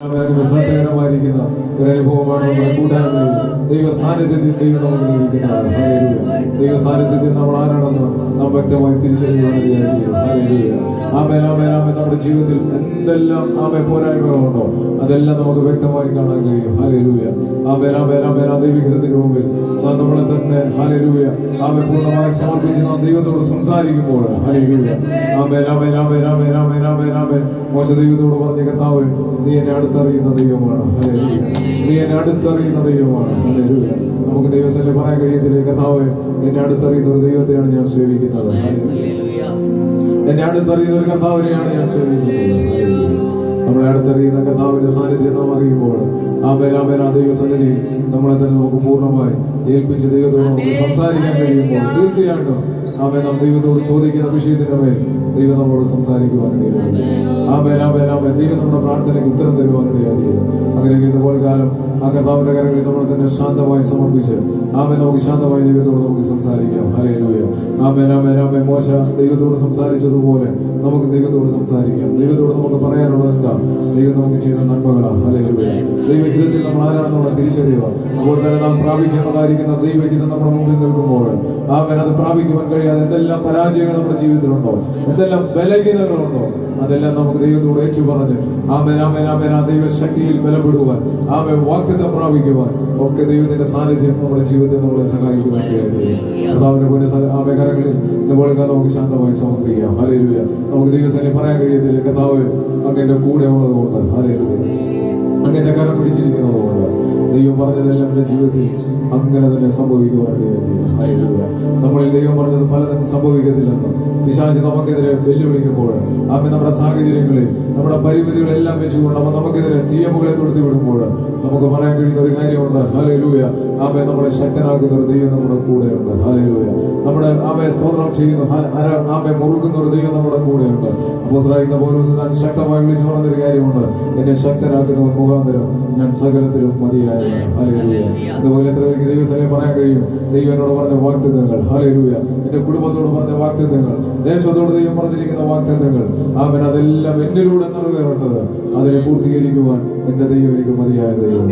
ശ്രദ്ധകരമായിരിക്കുന്ന ഒരു അനുഭവമാണ് നമ്മുടെ കൂട്ടായ്മയിൽ. ദൈവ സാന്നിധ്യത്തിൽ ദൈവം നമ്മൾ. ദൈവ സാന്നിധ്യത്തിൽ നമ്മൾ ആരാണെന്ന് നാം വ്യക്തമായി തിരിച്ചറിയുവാൻ ആമേൻ ആമേൻ ആമേൻ. നമ്മുടെ ജീവിതത്തിൽ എന്തെല്ലാം ആമേ പോരായ്മകളുണ്ടോ അതെല്ലാം നമുക്ക് വ്യക്തമായി കാണാൻ കഴിയും. ഹാലൂയ ആമേൻ ആമേൻ ആമേൻ. ആ ദൈവഗ്രഹത്തിന് മുമ്പിൽ നാം നമ്മളെ തന്നെ ഹാലൂയ ആമേ പൂർണമായി സമർപ്പിച്ച് നാം ദൈവത്തോട് സംസാരിക്കുമ്പോൾ ഹാലൂയ ആമേൻ ആമേൻ ആമേൻ ആമേൻ ആമേൻ ആമേൻ ആമേൻ. മോശ ദൈവത്തോട് പറഞ്ഞ കർത്താവ് നീ എന്നെ അടുത്തറിയുന്ന ദൈവമാണ്. നീ എന്നെ അടുത്തറിയുന്ന ദൈവമാണ്. നമുക്ക് ദൈവസല്ലേ പറയാൻ കഴിയത്തില്ലേ. കഥാവ് എന്നെ അടുത്തറിയുന്ന ഒരു ദൈവത്തെയാണ് ഞാൻ സേവിക്കുന്നത്. എന്നെ അടുത്തറിയുന്ന ഒരു കഥാവിനെയാണ് ഞാൻ സേവിക്കുന്നത്. നമ്മളെ അടുത്തറിയുന്ന കഥാവിന്റെ സാന്നിധ്യം നാം അറിയുമ്പോൾ ആ പേരാമേര ദൈവസന്നിധി നമ്മളെ തന്നെ നമുക്ക് പൂർണമായി ഏൽപ്പിച്ച് ദൈവത്തോട് നമുക്ക് സംസാരിക്കാൻ കഴിയുമ്പോൾ തീർച്ചയായിട്ടും ആമേ നാം ദൈവത്തോട് ചോദിക്കുന്ന വിഷയത്തിന്റെ മേൽ ദൈവം നമ്മളോട് സംസാരിക്കുവാനിടയായി ആമേ ആമേ ആമേ ദൈവം നമ്മുടെ പ്രാർത്ഥനയ്ക്ക് ഉത്തരം തരുവാനിടയായി അങ്ങനെ ഇതുപോലെ കാലം ആ കർത്താവിന്റെ കരങ്ങളിൽ നമ്മൾ തന്നെ ശാന്തമായി സമർപ്പിച്ച് ആമേ നമുക്ക് ശാന്തമായി ദൈവത്തോട് നമുക്ക് സംസാരിക്കാം. ഹല്ലേലൂയ. ആമേ ആമേ ആമേ മോശ ദൈവത്തോട് സംസാരിച്ചതുപോലെ നമുക്ക് ദൈവത്തോട് സംസാരിക്കാം. ദൈവത്തോട് നമുക്ക് പറയാനുള്ളത് എന്താ? ദൈവം നമുക്ക് ചെയ്യുന്ന നന്മകളാണ് ഹല്ലേലൂയ. ദൈവഹിതത്തിൽ നമ്മൾ ആരാണെന്നുള്ള തിരിച്ചറിയുക. അപ്പോൾ തന്നെ നാം പ്രാപിക്കേണ്ടതായിരിക്കുന്ന ദൈവഹിതം നമ്മുടെ മുമ്പിൽ നിൽക്കുമ്പോൾ ആമേൻ അത് പ്രാപിക്കുവാൻ കഴിയാതെ എന്തെല്ലാം പരാജയങ്ങൾ നമ്മുടെ ജീവിതത്തിലുണ്ടോ? എന്തെല്ലാം ബലഹീനതകളുണ്ടോ? അതെല്ലാം നമുക്ക് ദൈവത്തോട് ഏറ്റു പറഞ്ഞ് ആമേൻ ആമേൻ. ദൈവശക്തിയിൽ ബലപ്പെടുവാൻ ആമേ വാക്യത പ്രാപിക്കുവാൻ ഒക്കെ ദൈവത്തിന്റെ സാന്നിധ്യം നമ്മുടെ ജീവിതത്തെ നമ്മളെ സഹായിക്കുവാൻ കർത്താവിന്റെ ഇതുപോലെ നമുക്ക് ശാന്തമായി സമർപ്പിക്കാം. ഹല്ലേലൂയ. നമുക്ക് ദൈവസനെ പറയാൻ കഴിയത്തില്ല. കർത്താവ് അങ്ങനെ കൂടെ ഉള്ളതുകൊണ്ട് ഹല്ലേലൂയ. അങ്ങനെ കരം പിടിച്ചിരിക്കുന്നതുകൊണ്ട് ദൈവം പറഞ്ഞതെല്ലാം എന്റെ ജീവിതത്തിൽ അങ്ങനെ തന്നെ സംഭവിക്കുവാനിടയായി നമ്മളിൽ ദൈവം പറഞ്ഞത് പലതും സംഭവിക്കത്തില്ലെന്ന് പിശാച് നമുക്കെതിരെ വെല്ലുവിളിക്കുമ്പോൾ ആമേ നമ്മുടെ സാഹചര്യങ്ങളിൽ നമ്മുടെ പരിമിതികളെല്ലാം വെച്ചുകൊണ്ട് അവൻ നമുക്കെതിരെ തീയമുകളെ തൊടുത്തി വിടുമ്പോൾ നമുക്ക് പറയാൻ കഴിയുന്ന ഒരു കാര്യമുണ്ട്. ഹാലൂയ ആമേ നമ്മളെ ശക്തനാക്കുന്ന ഒരു ദൈവം നമ്മുടെ കൂടെയുണ്ട്. ഹാലൂയ നമ്മുടെ ആമേ സ്തോത്രം ചെയ്യുന്നു ആമേ മുറുക്കുന്ന ഒരു ദൈവം നമ്മുടെ കൂടെയുണ്ട്. അപ്പോൾ സ്രായിക്കുന്ന പോലും താൻ ശക്തമായി വിളിച്ചു പറഞ്ഞൊരു കാര്യമുണ്ട്. എന്നെ ശക്തനാക്കുന്ന മുഖാന്തരം ഞാൻ സകലത്തിലും മതിയായ അതുപോലെ എത്ര പേർക്ക് ദൈവസനെ പറയാൻ കഴിയും. ദൈവം എന്നോട് പറഞ്ഞ വാക്തത്വങ്ങൾ ഹല്ലേലൂയ. എന്റെ കുടുംബത്തോട് പറഞ്ഞ വാക്തത്വങ്ങൾ ദേശത്തോട് ദൈവം പറഞ്ഞിരിക്കുന്ന വാക്തത്വങ്ങൾ അവൻ അതെല്ലാം എന്നിലൂടെ നിറവേറേണ്ടത് അതിനെ പൂർത്തീകരിക്കുവാൻ എന്റെ ദൈവം എനിക്ക് മതിയായ ദൈവം.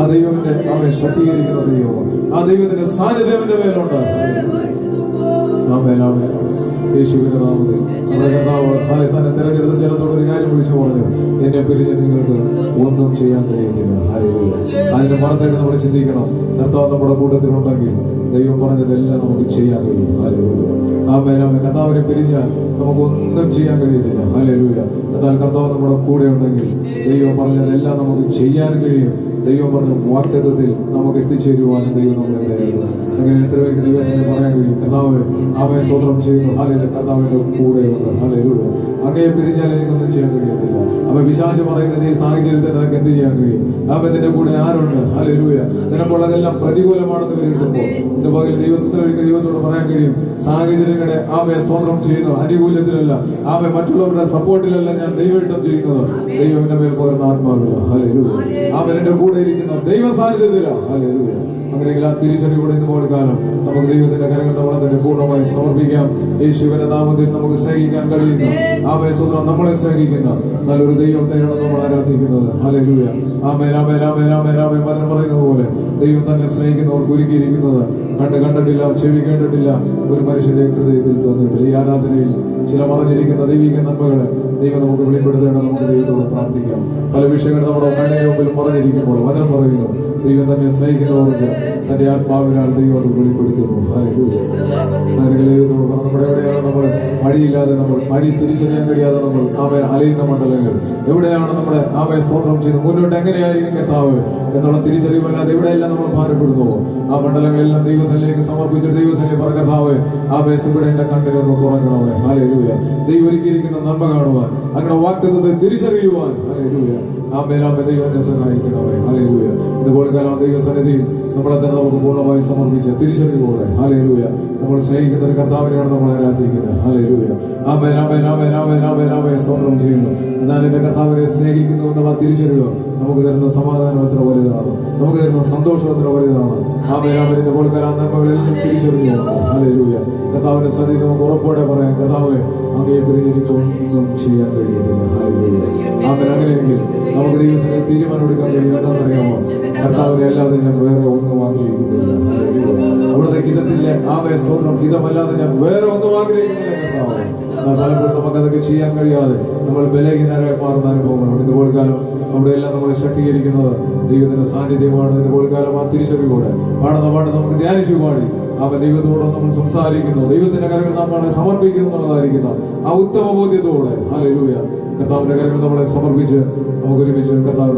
ആ ദൈവത്തിന്റെ അവൻ ശക്തീകരിക്കുന്ന ദൈവമാണ്. ആ ദൈവത്തിന്റെ സാന്നിധ്യം എന്റെ മേലുണ്ട്. ആമേൻ യേശുവിന്റെ നാമത്തിൽ. തിരഞ്ഞെടുത്ത ജനത്തോട് ഒരു കാര്യം വിളിച്ചു പറഞ്ഞു. എന്നെ പിരിഞ്ഞ് നിങ്ങൾക്ക് ഒന്നും ചെയ്യാൻ കഴിയുന്നില്ല. അതിന്റെ മറച്ചായിട്ട് നമ്മൾ ചിന്തിക്കണം. കർത്താവ് നമ്മുടെ കൂട്ടത്തിലുണ്ടെങ്കിൽ ദൈവം പറഞ്ഞതെല്ലാം നമുക്ക് ചെയ്യാൻ കഴിയും. ആ ആമേൻ കർത്താവിനെ പിരിഞ്ഞാൽ നമുക്ക് ഒന്നും ചെയ്യാൻ കഴിയുന്നില്ല. ഹല്ലേലൂയ. എന്നാൽ കർത്താവ് നമ്മുടെ കൂടെ ഉണ്ടെങ്കിൽ ദൈവം പറഞ്ഞതെല്ലാം നമുക്ക് ചെയ്യാൻ കഴിയും. ദൈവം പറഞ്ഞു വാക്തത്വത്തിൽ നമുക്ക് എത്തിച്ചേരുവാനും ദൈവം നമ്മളെ. അങ്ങനെ എത്ര പേർക്ക് ദിവസം പറയാൻ കഴിയും? കർത്താവ് അവയെ സ്വതന്ത്രം ചെയ്യുന്നു. അല്ലെങ്കിൽ കർത്താവിന്റെ കൂടെയുണ്ട്. ഹല്ലേലൂയ. അങ്ങനെ പിരിഞ്ഞാൽ എനിക്കൊന്നും ചെയ്യാൻ കഴിയത്തില്ല. അവ വിശാശ പറയുന്നത് ഈ സാഹചര്യത്തിൽ നിനക്ക് എന്ത് ചെയ്യാൻ കഴിയും? അപ്പൊ നിന്റെ കൂടെ ആരുണ്ട്? ഹല്ലേലൂയ. നിനപ്പോൾ അതെല്ലാം പ്രതികൂലമാണെന്ന് കേൾക്കുമ്പോൾ എന്റെ പകൽ ദൈവത്തിൽ ഒരിക്കൽ ദൈവത്തോട് പറയാൻ കഴിയും. സാഹചര്യങ്ങളെ ആമയെ സ്തോത്രം ചെയ്യുന്നു. അനുകൂല്യത്തിലല്ല. ആവെ മറ്റുള്ളവരുടെ സപ്പോർട്ടിലല്ല ഞാൻ ദൈവം ചെയ്യുന്നത്. ദൈവത്തിന്റെ മേൽ പോരുന്ന ആത്മാവില്ല ഹല്ലേലൂയ. അവൻ എന്റെ കൂടെ ഇരിക്കുന്ന ദൈവ ആ തിരിച്ചറിവോടെ ഇതുപോലെ കാലം നമുക്ക് ദൈവത്തിന്റെ കരങ്ങൾ നമ്മളെ തന്നെ പൂർണമായി സമർപ്പിക്കാം. യേശുവിന്റെ നാമത്തിൽ നമുക്ക് സ്നേഹിക്കാൻ കഴിയുന്നു ആ സ്വന്തം നമ്മളെ സ്നേഹിക്കുന്ന നല്ലൊരു ദൈവത്തെയാണ് നമ്മൾ ആരാധിക്കുന്നത്. ഹല്ലേലൂയ. ആമേ രാമേ രാമേ രാമേ രാമേ മരം പറയുന്നത് പോലെ ദൈവം തന്നെ സ്നേഹിക്കുന്നവർക്ക് ഒരുക്കിയിരിക്കുന്നത് കണ്ട് കണ്ടിട്ടില്ല ചെവി കേട്ടിട്ടില്ല ഒരു മനുഷ്യന്റെ ഹൃദയത്തിൽ തോന്നിയിട്ടില്ല. ഈ ആരാധനയിൽ ചില പറഞ്ഞിരിക്കുന്ന ദൈവിക നന്മകളെ ദൈവം നമുക്ക് വെളിപ്പെടുത്തേണ്ട നമുക്ക് ദൈവത്തോട് പ്രാർത്ഥിക്കാം. പല വിഷയങ്ങൾ നമ്മുടെ കണ്ണിന് മുമ്പിൽ പറഞ്ഞിരിക്കുമ്പോൾ വരം പറയുന്നു ദൈവം തന്നെ സ്നേഹിക്കുന്നവർക്ക് തന്റെ ആത്മാവിനാൽ ദൈവം അത് വെളിപ്പെടുത്തുന്നു നമ്മുടെ എവിടെയാണ് നമ്മൾ മഴയില്ലാതെ നമ്മൾ മഴ തിരിച്ചറിയാൻ കഴിയാതെ നമ്മൾ ആമെ അലയുന്ന മണ്ഡലങ്ങൾ. എവിടെയാണ് നമ്മുടെ ആമെ സ്തോത്രം ചെയ്യുന്നത്? മുന്നോട്ട് എങ്ങനെയായിരിക്കും കർത്താവ്? എന്നുള്ള തിരിച്ചറിവല്ലാതെ എവിടെയെല്ലാം നമ്മൾ ഭാരപ്പെടുന്നു. ആ മണ്ഡലങ്ങളെല്ലാം ദൈവസലേക്ക് സമർപ്പിച്ച ദൈവസനിലേക്ക് പറഞ്ഞ ആ ആമെ ഇവിടെ എന്റെ കണ്ണിനൊന്ന് തുറക്കണമേ. ഹാലൂയ ദൈവം ഒരുക്കിയിരിക്കുന്ന നന്മ കാണുവാൻ അങ്ങനെ വാക്തത്വത്തെ തിരിച്ചറിയുവാൻ ഹാലൂയ ആ ആമേ ദൈവത്തെ സഹായിക്കണമേ. ഹാലൂയ ഇതുപോലെ കാലം ദൈവസന്നിധിയിൽ നമ്മളെ തന്നെ നമുക്ക് പൂർണമായി സമർപ്പിച്ച് തിരിച്ചറിവുകൂടെ ഹാലൂയ നമ്മൾ സ്നേഹിക്കുന്ന ഒരു കർത്താവിനെയാണ് നമ്മൾ ആരാധിക്കുന്നത്. ഹാലൂയ ആ മേലാമേ രാമേ രാമേ രാമേ രാമേ സ്തോത്രം ചെയ്യുന്നു. എന്നാൽ എന്റെ കർത്താവിനെ സ്നേഹിക്കുന്നു എന്നുള്ള തിരിച്ചറിവ് നമുക്ക് തരുന്ന സമാധാനം എത്ര വലുതാണ്? നമുക്ക് തരുന്ന സന്തോഷം എത്ര വലുതാണ്? ആ മേലാമരിന്റെ പോൾക്കാർ ആ നന്മകളെല്ലാം തിരിച്ചറിഞ്ഞു കഥാവിന്റെ സന്നിധി നമുക്ക് ഉറപ്പോടെ പറയാം കഥാവ് അങ്ങേ ഒന്നും ചെയ്യാൻ കഴിയുന്നില്ല. ആമേൻ. അങ്ങനെയെങ്കിൽ നമുക്ക് ദൈവത്തിന് തീരുമാനമെടുക്കാൻ കഴിയും അറിയാമോ കർത്താവിനെ അല്ലാതെ ഞാൻ വേറെ ഒന്നും ആഗ്രഹിക്കുന്നില്ല. അവിടുത്തെ ഗീതത്തിലെ ആമേ സ്തോത്രം ഹിതമല്ലാതെ ഞാൻ വേറെ ഒന്നും ആഗ്രഹിക്കുന്നില്ല കർത്താവേ. പലപ്പോഴും നമുക്ക് അതൊക്കെ ചെയ്യാൻ കഴിയാതെ നമ്മൾ ബലഹീനരായി മാറുന്ന അനുഭവങ്ങൾ ഇന്ന് പോൽക്കാലം അവിടെ എല്ലാം നമ്മൾ ശക്തീകരിക്കുന്നത് ദൈവത്തിന്റെ സാന്നിധ്യമാണ്. പോൽക്കാലം ആ തിരിച്ചറിവോടെ പാടുന്ന പാട് നമുക്ക് ധ്യാനിച്ചു പാടി. അവൻ ദൈവത്തോട് നമ്മൾ സംസാരിക്കുന്നു. ദൈവത്തിന്റെ കരങ്ങൾ നമ്മളെ സമർപ്പിക്കുന്നു എന്നുള്ളതായിരിക്കുന്ന ആ ഉത്തമ ബോധ്യത്തോടെ ലൂയ കർത്താവിന്റെ കരങ്ങൾ നമ്മളെ സമർപ്പിച്ച് നമുക്ക് ഒരുമിച്ച് കർത്താവ്